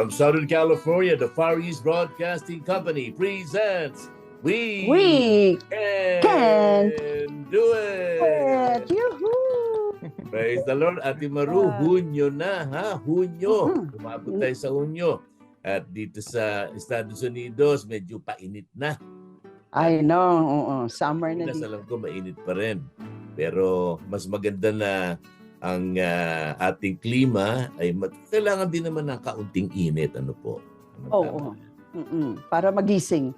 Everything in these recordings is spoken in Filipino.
From Southern California, the Far East Broadcasting Company presents We, We Can, Can Do It! Yoo-hoo! Praise the Lord. Ate Maru. Hunyo na ha, Hunyo. Mhm. Umabot tayo sa Hunyo. At dito sa Estados Unidos, medyo painit na. I know, oo. Summer na dito. alam ko mainit pa rin. Pero mas maganda na ang ah, ating klima ay mat- kailangan din naman ng kaunting init. Ano po? Ano Oo. tama? Mm-mm. Para magising.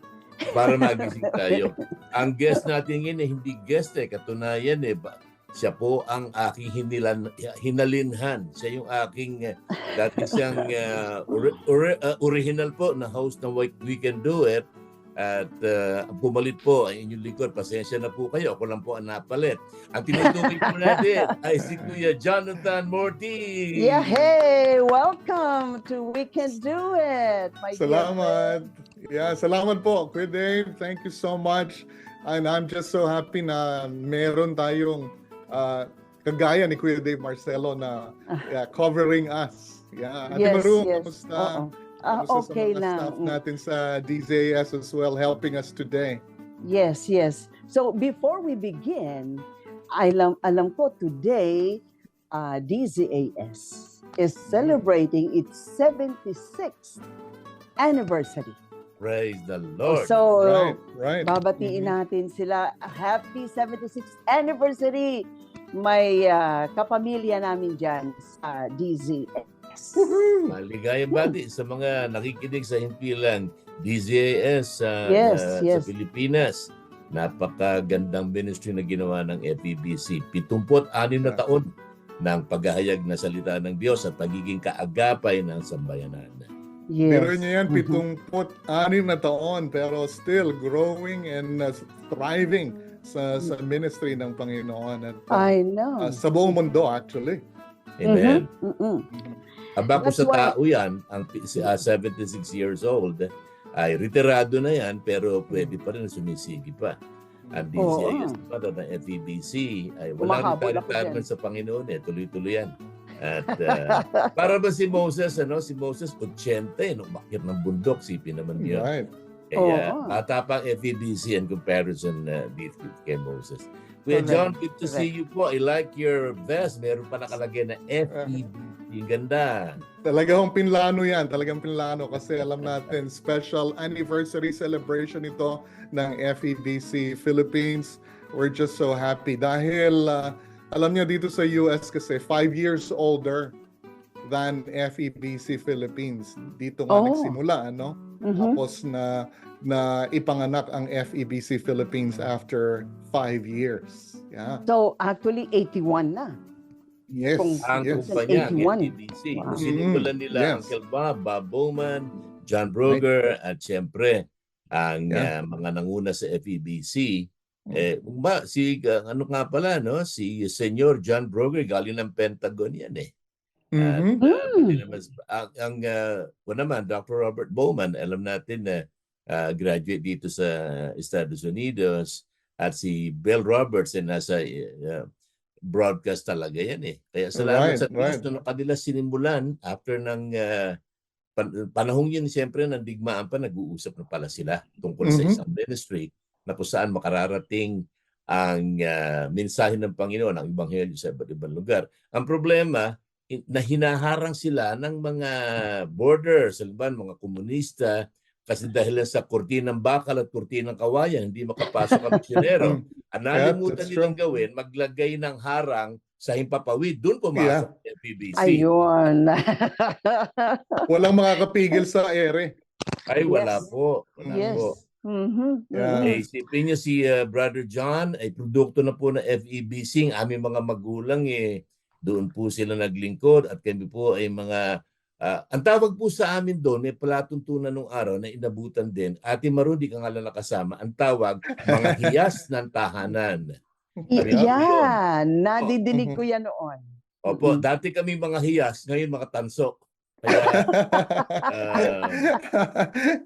para magising tayo. Ang guest natin ngayon eh, hindi guest eh, katunayan eh. Ba, siya po ang aking hinilan, hinalinhan. Siya yung aking, uh, dati siyang uh, ori- ori- uh, original po na host ng We- We Can Do It. At uh, pumalit po ang inyong lingkod. Pasensya na po kayo. Ako lang po ang napalit. Ang tinutukoy po natin ay si Kuya Jonathan Morty. Yeah, hey! Welcome to We Can Do It! My dear Salamat. Yeah, salamat po, Kuya Dave. Thank you so much. And I'm just so happy na meron tayong uh, kagaya ni Kuya Dave Marcelo na yeah, covering us. Yeah, Ate Yes, Maru, yes. kamusta? Oo. Ah, Kamusta okay sa mga lang. staff natin sa DZAS as well helping us today. Yes, yes. So before we begin, alam, alam ko today, uh, DZAS is celebrating its 76th anniversary. Praise the Lord. So, Right, right. babatiin Mhm. natin sila, happy 76th anniversary! May uh, kapamilya namin dyan sa DZAS. Maligayang bati sa mga nakikinig sa himpilang DZAS sa, Yes, na- yes. sa Pilipinas. Napakagandang ministry na ginawa ng FEBC. 76 na taon ng paghahayag na salita ng Diyos at pagiging kaagapay ng sambayanan. Yes. Pero niya yan, Mhm. pitungpot anim na taon pero still growing and uh, thriving sa sa ministry ng Panginoon at uh, I know. uh, sa buong mundo actually. Amen. Mm-mm. Aba ko sa why- tao yan, ang si- ah, 76 years old, ay retirado na yan pero pwede pa rin sumisigi pa. Ang DCIS pa ng FEBC ay wala Humahabol rin ako retirement sa Panginoon eh. Tuloy-tuloy yan. At ah, para ba si Moses, ano? Si Moses, 80 eh. Nung umakyat ng bundok, sipin naman niya. Right. Kaya Oo. bata pa ang FEBC in comparison uh, dito kay Moses. Kuya. John, good to see you po. I like your vest. Meron pa nakalagay na FEBC. Ang ganda. Talagang pinlano yan. Talagang pinlano kasi alam natin special anniversary celebration ito ng FEBC Philippines. We're just so happy dahil uh, alam niyo dito sa US kasi five years older than FEBC Philippines. Dito nga Oh. nagsimula, ano? Mhm. Tapos na na ipanganak ang FEBC Philippines after five years. Yeah. So, actually, 81 na. Yes. Kung- Ang yes. kumpanya, ang 81. FEBC. Wow. Kung sinimulan nila Mm, yes. Uncle Bob, Bob Bowman, John Broger, at siyempre, ang Yeah. uh, mga nanguna sa FEBC, Mm. eh, ba, si, uh, ano nga pala, no? si Senyor John Broger, galing ng Pentagon yan eh. At, Mhm. uh, Mm. naman, ang, ang uh, ano naman, Dr. Robert Bowman, alam natin na uh, graduate dito sa Estados Unidos at si Bill Roberts ay nasa uh, broadcast talaga yan eh. Kaya salamat Right, sa right. na kanila sinimulan after ng uh, pan- panahong yun siyempre ng digmaan pa nag-uusap na pala sila tungkol sa Mhm. isang ministry na kung saan makararating ang uh, mensahe ng Panginoon, ang Ebanghelyo sa iba't ibang lugar. Ang problema, in- na hinaharang sila ng mga borders, halimbawa mga komunista, kasi dahil sa kurtinang bakal at kurtinang kawayan, hindi makapasok ang misyonero. Ang nalimutan that's nilang gawin, maglagay ng harang sa himpapawid. Doon pumasok ang FBC. Ayun. Walang makakapigil sa ere. Ay, wala Yes. po. Wala yes. po. Mhm. Yeah. Eh, isipin niyo si uh, Brother John ay produkto na po ng FEBC. Ang aming mga magulang eh, doon po sila naglingkod at kami po ay mga Ah, ang tawag po sa amin doon, may palatuntunan nung araw na inabutan din, Ate Maru, di ka nga lang nakasama, ang tawag, mga hiyas ng tahanan. Y- natin Yan, nadidinig Mhm. ko yan noon. Opo, dati kami mga hiyas, ngayon mga tansok.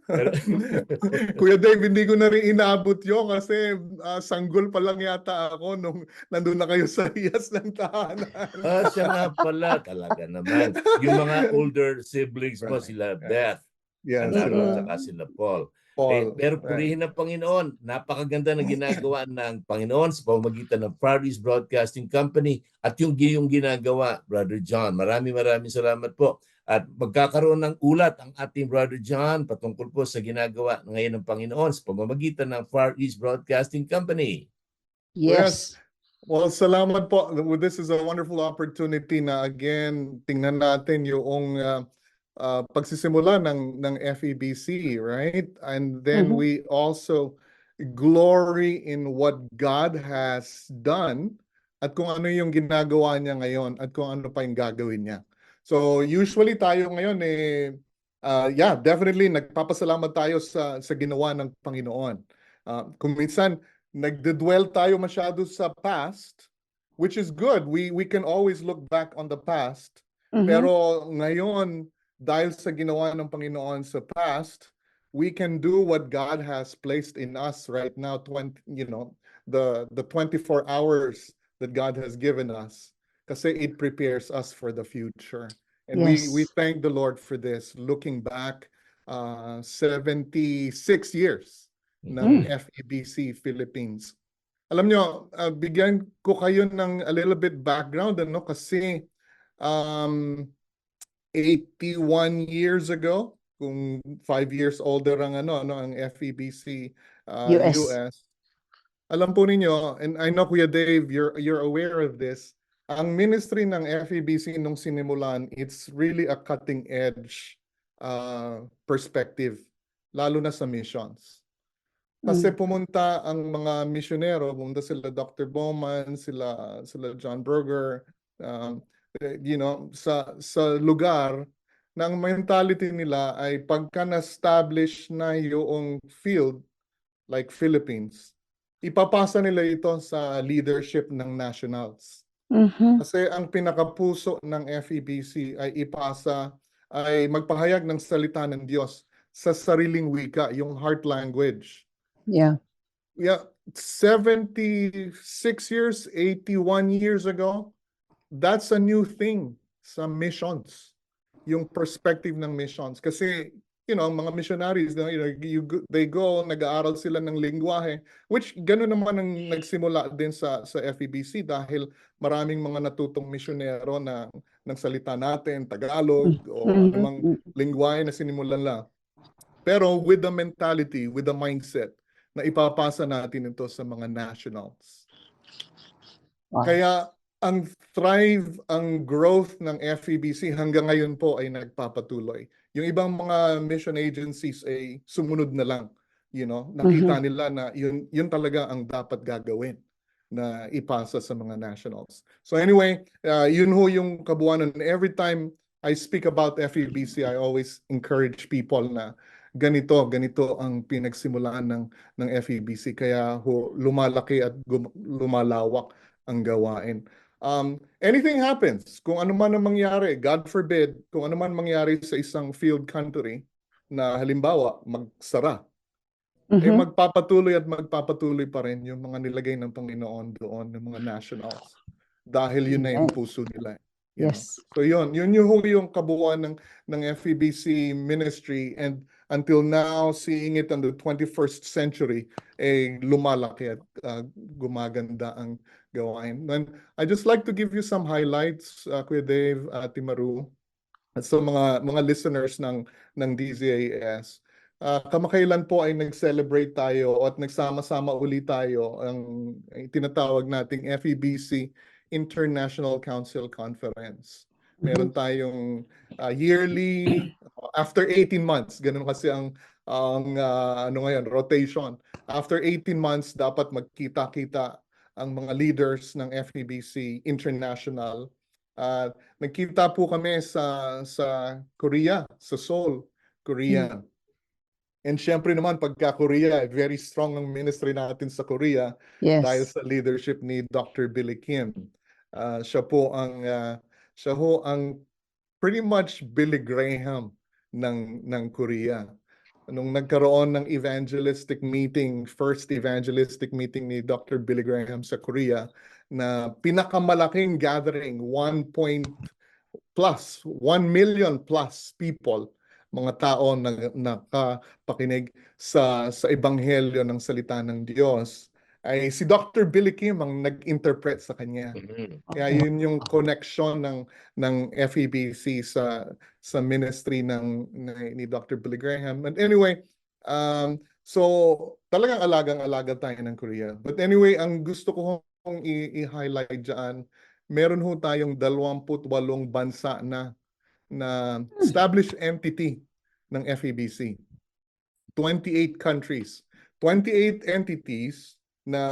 Pero- Kuya Dave, hindi ko na rin inaabot yun kasi ah, sanggol pa lang yata ako nung nandun na kayo sa hiyas ng tahanan. ah, siya nga pala, talaga naman. Yung mga older siblings mo, Right, sila right. Beth, Mm-mm. at saka sila Paul. Eh, Paul. pero right. purihin ng Panginoon. Napakaganda ng ginagawa ng Panginoon sa pamamagitan ng Far East Broadcasting Company at yung giyong ginagawa, Brother John. Maraming maraming salamat po. At magkakaroon ng ulat ang ating Brother John patungkol po sa ginagawa ngayon ng Panginoon sa pamamagitan ng Far East Broadcasting Company. Yes. Well, salamat po. This is a wonderful opportunity na again, tingnan natin yung uh, uh, pagsisimula ng, ng FEBC, right? And then Mhm. we also glory in what God has done at kung ano yung ginagawa niya ngayon at kung ano pa yung gagawin niya. So usually tayo ngayon eh uh, yeah, definitely nagpapasalamat tayo sa sa ginawa ng Panginoon. Uh, kung minsan nagdedwell tayo masyado sa past, which is good. We we can always look back on the past. Mhm. Pero ngayon, dahil sa ginawa ng Panginoon sa past, we can do what God has placed in us right now, 20, you know, the the 24 hours that God has given us. Kasi it prepares us for the future. And we we Yes. thank the Lord for this, looking back uh 76 years ng FEBC Philippines. Alam nyo, uh, bigyan ko kayo ng a little bit background ano kasi um 81 years ago, kung 5 years older ang ano, ano ang FEBC uh, US. US. Alam po ninyo, and I know Kuya Dave, you're you're aware of this. Ang ministry ng FEBC nung sinimulan, it's really a cutting edge uh, perspective, lalo na sa missions. Kasi Mm. pumunta ang mga misyonero, pumunta sila Dr. Bowman, sila sila John Berger, um, eh, you know, sa sa lugar na ang mentality nila ay pagka na-establish na yung field like Philippines, ipapasa nila ito sa leadership ng nationals. Mhm. Kasi ang pinakapuso ng FEBC ay ipasa, ay magpahayag ng salita ng Diyos sa sariling wika, yung heart language. Yeah. Yeah, 76 years, 81 years ago, that's a new thing sa missions. Yung perspective ng missions. Kasi, you know, mga missionaries, you know, you, they go, nag-aaral sila ng lingwahe, which gano'n naman ang nagsimula din sa, sa FEBC dahil maraming mga natutong misyonero na ng salita natin, Tagalog, o Mhm. anumang lingwahe na sinimulan lang. Pero with the mentality, with the mindset, na ipapasa natin ito sa mga nationals. Wow. Kaya ang thrive, ang growth ng FEBC hanggang ngayon po ay nagpapatuloy. Yung ibang mga mission agencies ay sumunod na lang. You know, nakita nila na yun, yun talaga ang dapat gagawin na ipasa sa mga nationals. So anyway, uh, yun ho yung kabuuan. And every time I speak about FEBC, I always encourage people na ganito, ganito ang pinagsimulaan ng ng FEBC kaya ho lumalaki at gum- lumalawak ang gawain. Um, anything happens, kung ano man ang mangyari, God forbid, kung ano man mangyari sa isang field country na halimbawa magsara, eh Mhm. magpapatuloy at magpapatuloy pa rin yung mga nilagay ng Panginoon doon, ng mga nationals. Dahil yun na yung puso nila. you know. Yes. So yun, yun yung, yung kabuuan ng, ng FEBC ministry and until now, seeing it in the 21st century, eh lumalaki at uh, gumaganda ang gawain. And I just like to give you some highlights, uh, Kuya Dave, uh, Timaru, at sa mga mga listeners ng ng DZAS. Uh, kamakailan po ay nag-celebrate tayo at nagsama-sama uli tayo ang ang tinatawag nating FEBC International Council Conference. Meron tayong uh, yearly after 18 months, ganun kasi ang ang uh, ano ngayon, rotation. After 18 months dapat magkita-kita ang mga leaders ng FEBC International Ah, nagkita po kami sa sa Korea, sa Seoul, Korea. And syempre naman pagka Korea, very strong ang ministry natin sa Korea dahil Yes. sa leadership ni Dr. Billy Kim. Ah, siya po ang ah, siya ho ang pretty much Billy Graham ng ng Korea. Nung nagkaroon ng evangelistic meeting, first evangelistic meeting ni Dr. Billy Graham sa Korea na pinakamalaking gathering, 1 point plus, 1 million plus people, mga tao na nakapakinig sa sa ebanghelyo ng salita ng Diyos ay si Dr. Billy Kim ang nag-interpret sa kanya. Mhm. Kaya yun yung connection ng ng FEBC sa sa ministry ng ni, ni Dr. Billy Graham. And anyway, um so talagang alagang-alaga tayo ng Korea. But anyway, ang gusto ko hong i- i-highlight diyan, meron ho tayong 28 bansa na na established entity ng FEBC. 28 countries. 28 entities na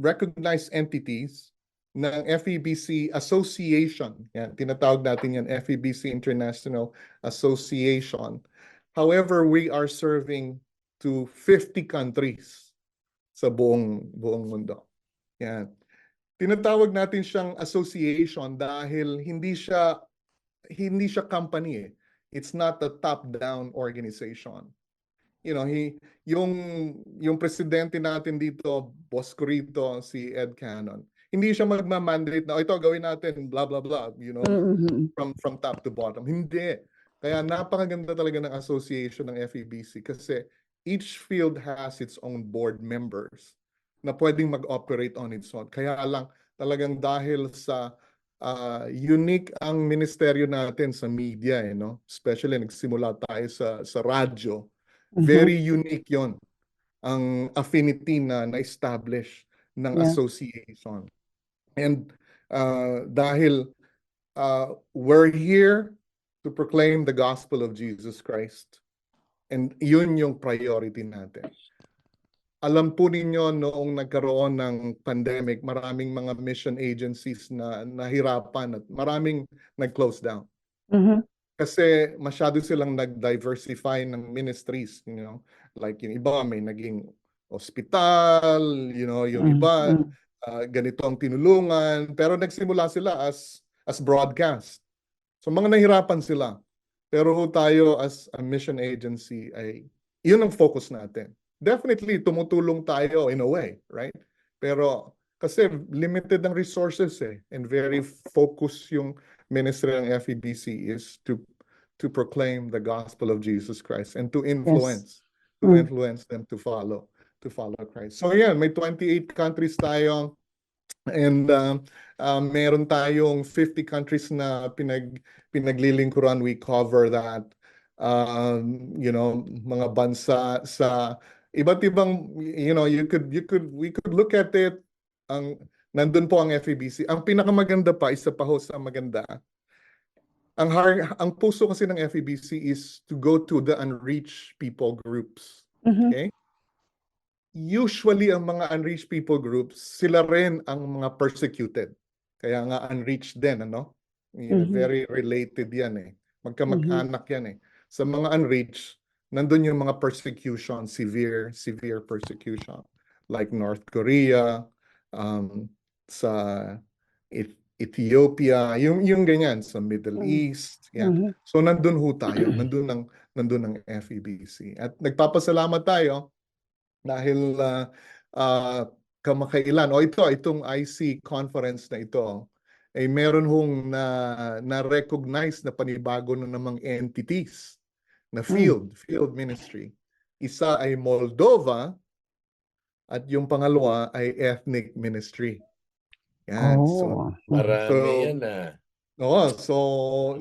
recognized entities ng FEBC Association. Yan, tinatawag natin yan FEBC International Association. However, we are serving to 50 countries sa buong buong mundo. Yan. Tinatawag natin siyang association dahil hindi siya hindi siya company eh. It's not a top-down organization. You know, he yung yung presidente natin dito, boss ko rito si Ed Cannon. Hindi siya magma-mandate na "O, ito gawin natin blah blah blah, you know, Mhm. from from top to bottom. Hindi. Kaya napakaganda talaga ng association ng FEBC kasi each field has its own board members na pwedeng mag-operate on its own. Kaya lang talagang dahil sa ah, unique ang ministeryo natin sa media eh, no? Especially nagsimula tayo sa sa radyo. Mhm. Very unique 'yon. Ang affinity na na-establish ng Yeah. association. And uh, dahil uh, we're here to proclaim the gospel of Jesus Christ. And yun yung priority natin. Alam po ninyo noong nagkaroon ng pandemic, maraming mga mission agencies na nahirapan at maraming nag-close down Mhm. Kasi masyado silang nag-diversify ng ministries, you know. Like yung iba may naging hospital, you know, yung iba ah, ganito ang tinulungan, pero nagsimula sila as as broadcast. So mga nahirapan sila. Pero tayo as a mission agency ay yun ang focus natin. Definitely tumutulong tayo in a way, right? Pero kasi limited ang resources eh and very focused yung ministry ng FEBC is to to proclaim the gospel of Jesus Christ and to influence to Mm. influence them to follow to follow Christ. So yeah, may 28 countries tayo and um, um, meron tayong 50 countries na pinag pinaglilingkuran. We cover that. Um, you know, mga bansa sa iba't ibang you know, you could you could we could look at it ang nandun po ang FEBC. Ang pinakamaganda pa, isa pa ho sa maganda, ang har ang puso kasi ng FEBC is to go to the unreached people groups. Mhm. Usually ang mga unreached people groups, sila rin ang mga persecuted. Kaya nga unreached din, ano? Mhm. Very related yan eh. Magkamag-anak yan eh. Sa mga unreached, nandun yung mga persecution, severe, severe persecution. Like North Korea, um, sa Eth- Ethiopia, yung, yung ganyan, sa Middle Mm. East. Yan. Mhm. So nandun ho tayo, nandun ang nandun ang FEBC. At nagpapasalamat tayo dahil ah, ah, kamakailan o ito itong IC conference na ito ay meron hong na na-recognize na panibago na namang entities na field, field ministry. Isa ay Moldova at yung pangalawa ay ethnic ministry. Yan. So, Oh. Marami So, yan ah. Oo, so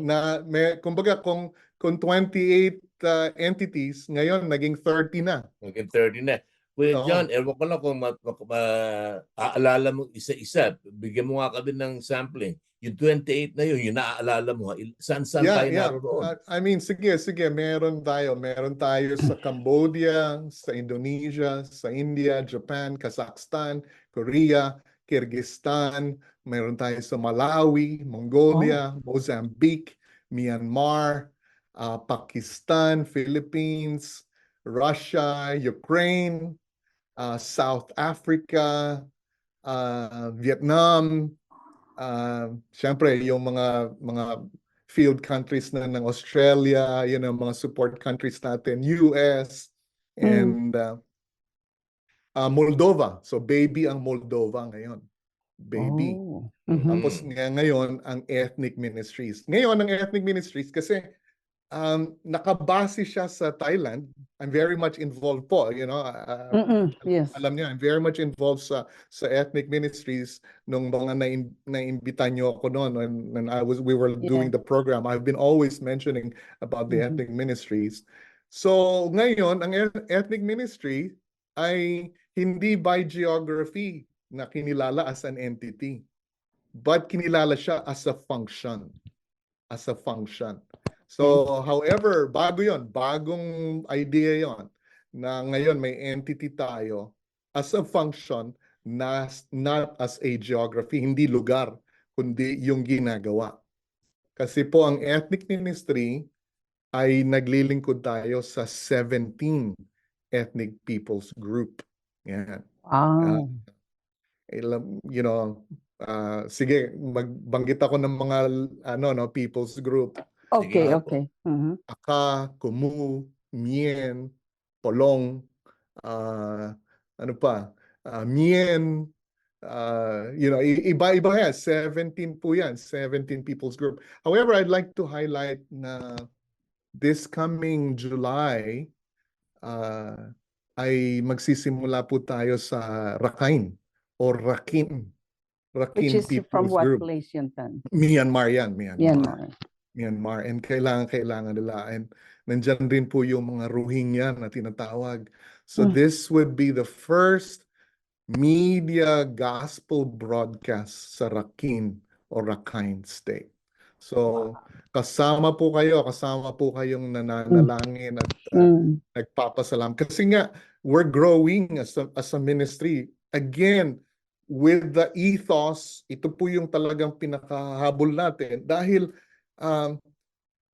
na may kumbaga kung kung 28 uh, entities ngayon naging 30 na. Hanggang 30 na. Kuya Oo. John, ewan ko lang kung ma- ma- ma- aalala mo isa-isa. Bigyan mo nga kami ng sampling. Yung 28 na yun, yung naaalala mo. il- Saan-saan tayo naroon? Uh, I mean, sige, sige, meron tayo. Meron tayo sa Cambodia, sa Indonesia, sa India, Japan, Kazakhstan, Korea, Kyrgyzstan, mayroon tayo sa Malawi, Mongolia, Mozambique, Myanmar, ah, Pakistan, Philippines, Russia, Ukraine, ah, South Africa, ah, Vietnam, ah, syempre yung mga mga field countries na ng Australia, yun ang mga support countries natin, US, and ah, ah, Moldova. So baby ang Moldova ngayon. Baby. Oh. Mhm. Mhm. Tapos nga ngayon ang ethnic ministries. Ngayon ang ethnic ministries kasi um, nakabase siya sa Thailand. I'm very much involved po, you know. uh. Yes. alam niyo, I'm very much involved sa sa ethnic ministries nung mga na naimbita niyo ako noon when, when I was we were doing the program. I've been always mentioning about the Mhm. ethnic ministries. So ngayon, ang eth- ethnic ministry ay hindi by geography na kinilala as an entity, but kinilala siya as a function. As a function. So, however, bago yon, bagong idea yon na ngayon may entity tayo as a function na not as a geography, hindi lugar, kundi yung ginagawa. Kasi po ang ethnic ministry ay naglilingkod tayo sa 17 ethnic peoples group. Yan. Wow. Ilam- you know, ah, sige, magbanggit ako ng mga ano no people's group. Okay, nga po. okay. Mhm. Aka, Kumu, Mien, Polong, ah, ano pa, ah, Mien, ah, you know, i- iba-iba yan, 17 po yan, 17 people's group. However, I'd like to highlight na this coming July, ah, ay magsisimula po tayo sa Rakhine or Rakhine. Which Rakhine is from People's what Group. place yun, Tan? Myanmar yan, Myanmar. Myanmar. Myanmar and kailangan kailangan nila and nandyan rin po yung mga Rohingya na tinatawag. So Mm. this would be the first media gospel broadcast sa Rakhine or Rakhine State. So kasama po kayo, kasama po kayong nananalangin at uh, Mm. nagpapasalam. Kasi nga we're growing as a, as a ministry. Again with the ethos ito po yung talagang pinakahabol natin. Dahil um,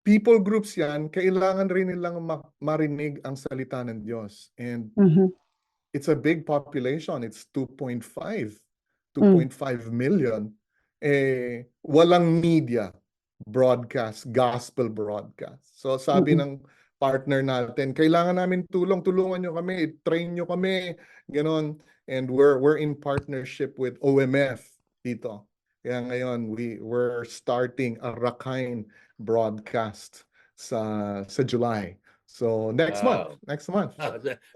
people groups yan kailangan rin nilang ma- marinig ang salita ng Diyos. And Mhm. it's a big population. It's 2.5 2.5 million. Eh walang media broadcast gospel broadcast so sabi ng partner natin kailangan namin tulong tulungan nyo kami train nyo kami ganon and we're we're in partnership with OMF dito kaya ngayon we we're starting a Rakhine broadcast sa sa July so next month Wow. next month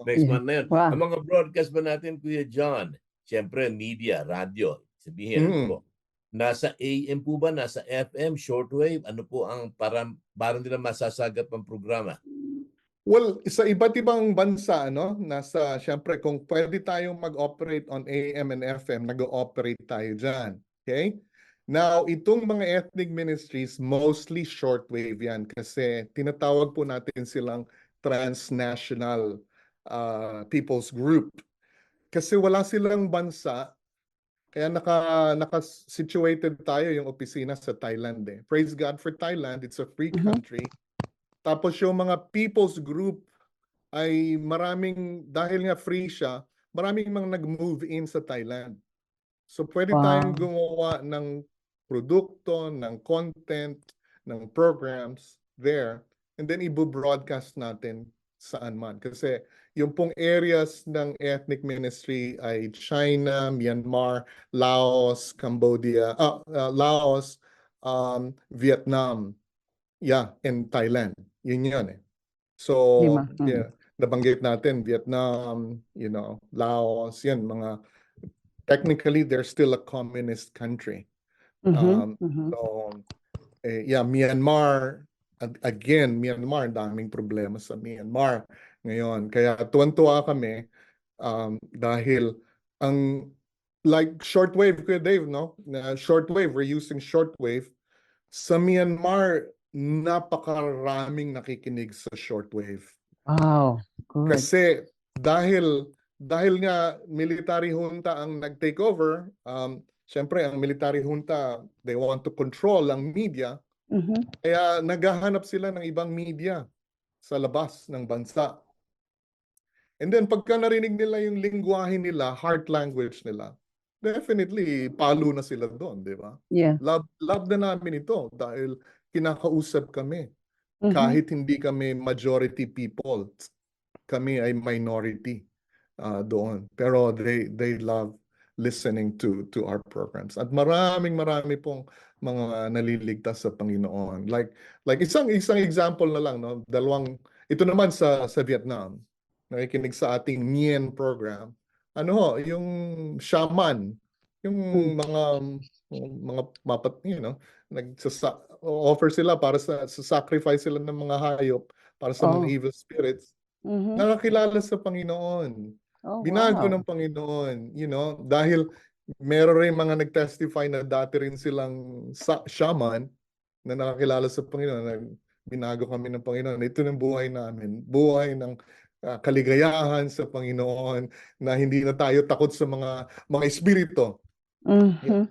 Next month na yun. Wow. Ang mga broadcast ba natin, Kuya John? Siyempre, media, radio. Sabihin Mm. po. Nasa AM po ba? Nasa FM, shortwave? Ano po ang para, para nila masasagap ang programa? Well, sa iba't ibang bansa, no, nasa, syempre, kung pwede tayong mag-operate on AM and FM, nag-ooperate tayo dyan. Okay? Now, itong mga ethnic ministries, mostly shortwave yan kasi tinatawag po natin silang transnational uh, people's group. Kasi wala silang bansa, kaya naka, naka-situated tayo yung opisina sa Thailand eh. Praise God for Thailand, it's a free Mhm. country. Tapos yung mga people's group ay maraming, dahil nga free siya, maraming mga nag-move in sa Thailand. So pwede Wow. tayong gumawa ng produkto, ng content, ng programs there, and then i-broadcast natin saan man. Kasi yung pong areas ng ethnic ministry ay China, Myanmar, Laos, Cambodia, ah, ah, Laos, um, Vietnam, yeah, and Thailand. Yun yun eh. So, Lima, mm. yeah, nabanggit natin, Vietnam, you know, Laos, yan, mga, technically, they're still a communist country. Mhm. Um, Mhm. So, eh, yeah, Myanmar, again, Myanmar, daming problema sa Myanmar ngayon. Kaya tuwan-tuwa kami um, dahil ang like shortwave, Kuya Dave, no? Na shortwave, we're using shortwave. Sa Myanmar, napakaraming nakikinig sa shortwave. Wow. Good. Kasi dahil dahil nga military junta ang nag-take over, um, syempre ang military junta, they want to control ang media, Mhm. kaya naghahanap sila ng ibang media sa labas ng bansa. And then pagka narinig nila yung lingwahe nila, heart language nila, definitely palo na sila doon, di ba? Yeah. Love, love na namin ito dahil kinakausap kami. Mhm. Kahit hindi kami majority people, kami ay minority uh, doon. Pero they they love listening to to our programs. At maraming marami pong mga naliligtas sa Panginoon. Like like isang isang example na lang no, dalawang ito naman sa sa Vietnam. Nakikinig sa ating Nien program. Ano ho, yung shaman, yung Hmm. mga mga mapat, you know, nagsasa offer sila para sa, sa sacrifice sila ng mga hayop para sa Oh. mga evil spirits. Mhm. Nakakilala sa Panginoon. Oh, Binago wow. ng Panginoon, you know, dahil meron rin mga nag-testify na dati rin silang sa- shaman na nakakilala sa Panginoon. Na binago kami ng Panginoon. Ito ng buhay namin. Buhay ng ah, kaligayahan sa Panginoon na hindi na tayo takot sa mga mga espiritu. Mhm.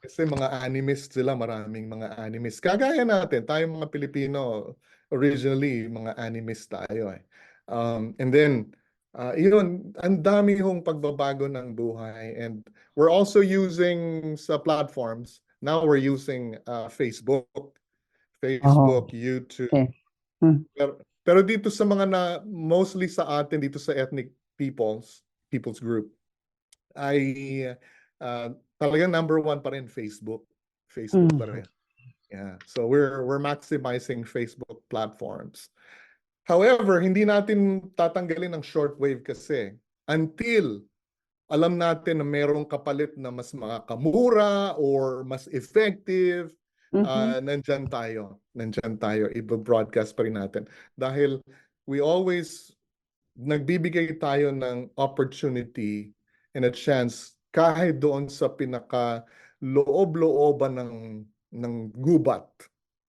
Kasi mga animist sila, maraming mga animist. Kagaya natin, tayo mga Pilipino, originally, mga animist tayo eh. Um, and then, uh, yun, ang dami hong pagbabago ng buhay. And we're also using sa platforms, now we're using uh, Facebook, Facebook, YouTube. Okay. Hmm. Pero, pero dito sa mga na, mostly sa atin, dito sa ethnic peoples, people's group, ay uh, talagang number one pa rin Facebook. Facebook pa Mm. rin. Yeah. So we're we're maximizing Facebook platforms. However, hindi natin tatanggalin ang shortwave kasi until alam natin na merong kapalit na mas makakamura or mas effective, ah, nandyan tayo. Nandyan tayo. Iba-broadcast pa rin natin. Dahil we always nagbibigay tayo ng opportunity and a chance kahit doon sa pinaka loob-looban ng ng gubat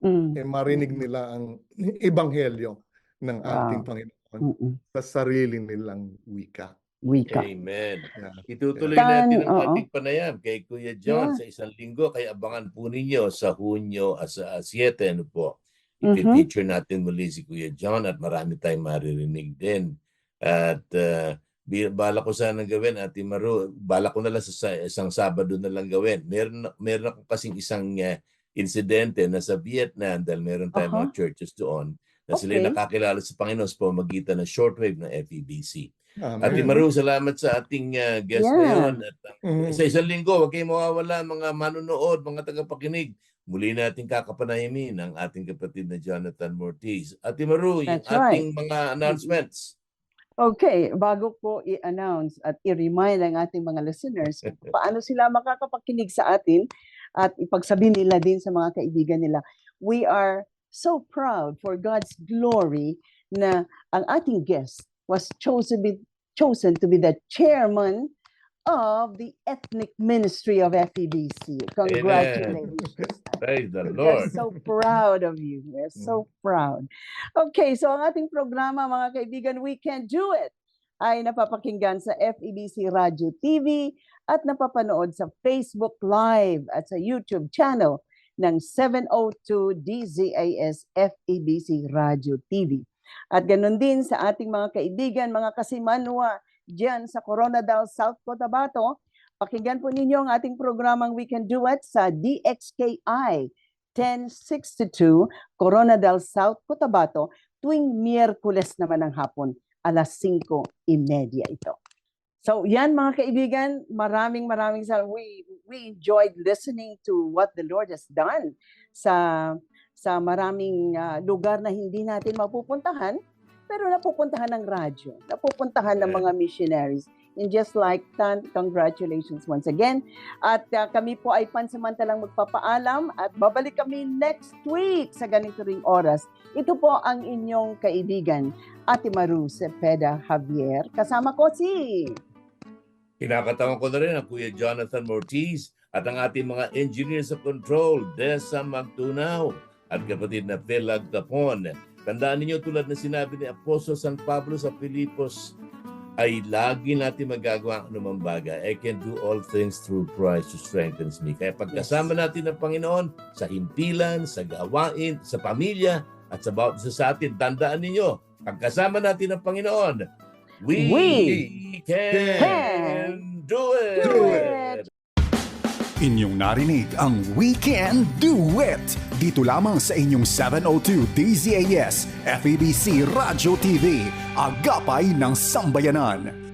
Mm. eh marinig nila ang ebanghelyo ng ating Wow. Panginoon Mm-mm. sa sarili nilang wika. Wika. Amen. Yeah. Itutuloy Tan- natin ang oo. ating panayam kay Kuya John Yeah. sa isang linggo. Kaya abangan po ninyo sa Hunyo ah, sa 7 ano po. Mhm. I-feature natin muli si Kuya John at marami tayong maririnig din. At uh, bi- bala ko sana gawin, Ate Maru, bala ko na lang sa, sa isang Sabado na lang gawin. Meron, meron ako kasing isang uh, insidente na sa Vietnam dahil meron tayong Aha. mga churches doon na sila Okay. nakakilala sa Panginoon sa pamamagitan ng shortwave ng FEBC. Amen. Ate Maru, salamat sa ating uh, guest Yeah. ngayon. At uh, Mhm. sa isang linggo, huwag kayong mawawala mga manunood, mga tagapakinig. Muli natin kakapanahimin ang ating kapatid na Jonathan Mortiz. Ate Maru, yung That's right. ating mga announcements. Okay, bago ko i-announce at i-remind ang ating mga listeners paano sila makakapakinig sa atin at ipagsabihin nila din sa mga kaibigan nila. We are so proud for God's glory na ang ating guest was chosen, be, chosen to be the chairman of the ethnic ministry of FEBC. Congratulations. Praise the We're Lord. so proud of you. We're so proud. Okay, so ang ating programa, mga kaibigan, We Can Do It, ay napapakinggan sa FEBC Radio TV at napapanood sa Facebook Live at sa YouTube channel ng 702 DZAS FEBC Radio TV. At ganun din sa ating mga kaibigan, mga kasimanwa dyan sa Coronadal, South Cotabato, Pakinggan po ninyo ang ating programang We Can Do It sa DXKI 1062 Coronadal South Cotabato tuwing Miyerkules naman ng hapon alas 5.30 ito. So yan mga kaibigan, maraming maraming sa we we enjoyed listening to what the Lord has done sa sa maraming ah, lugar na hindi natin mapupuntahan pero napupuntahan ng radyo, napupuntahan ng mga missionaries. And just like Tan, congratulations once again. At ah, kami po ay pansamantalang magpapaalam at babalik kami next week sa ganito ring oras. Ito po ang inyong kaibigan, Ate Maru Cepeda Javier. Kasama ko si... Kinakatawan ko na rin ang Kuya Jonathan Mortiz at ang ating mga engineers of control, Desa Magtunaw at kapatid na Phil Agtapon. Tandaan ninyo tulad na sinabi ni Apostol San Pablo sa Filipos ay lagi natin magagawa ang anumang bagay. I can do all things through Christ who strengthens me. Kaya pagkasama natin ng Panginoon sa himpilan, sa gawain, sa pamilya, at sa bawat isa sa atin, tandaan ninyo, pagkasama natin ng Panginoon, we, We can, can do it! do it! Inyong narinig ang We Can Do It! Dito lamang sa inyong 702 DZAS FEBC Radio TV, Agapay ng Sambayanan.